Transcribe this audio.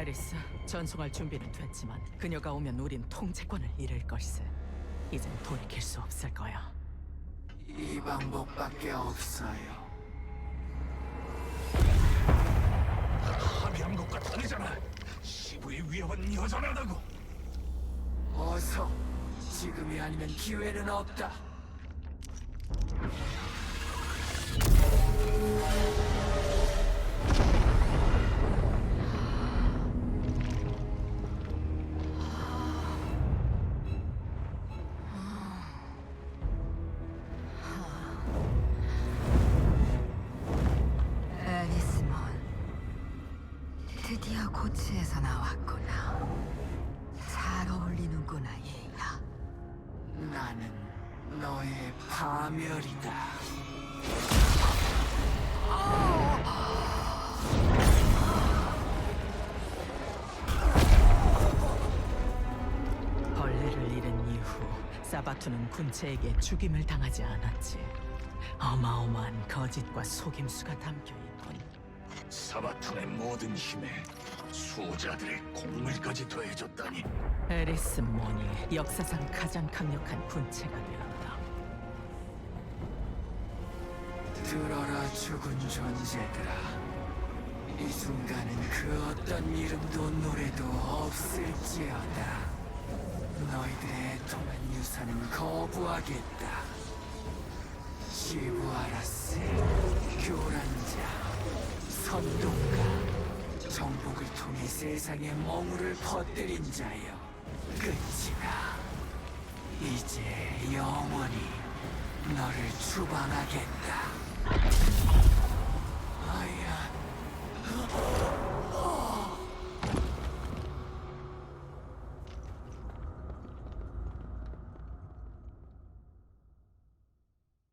에리스, 전송할 준비는 됐지만 그녀가 오면 우린 통제권을 잃을 걸세. 이젠 돌이킬 수 없을 거야. 이 방법밖에 없어요. 합의한 것과 다르잖아. 시부의 위협은 여전하다고. 어서 지금이 아니면 기회는 없다. 드디어 고치에서 나왔구나 잘 어울리는구나 얘야 나는 너의 파멸이다. 벌레를 잃은 이후 사바투는 군체에게 죽임을 당하지 않았지. 어마어마한 거짓과 속임수가 담겨 있군. 사바툰의 모든 힘에 수호자들의 공물까지 더해줬다니. 에리스 모니 역사상 가장 강력한 군체가 되었다. 들어라 죽은 존재들아. 이 순간은 그 어떤 이름도 노래도 없을지어다. 너희들의 애통한 유산은 거부하겠다. 시부아라스, 정복을 통해 세상에 멍울을 퍼뜨린 자여. 끝이다. 이제 영원히 너를 추방하겠다.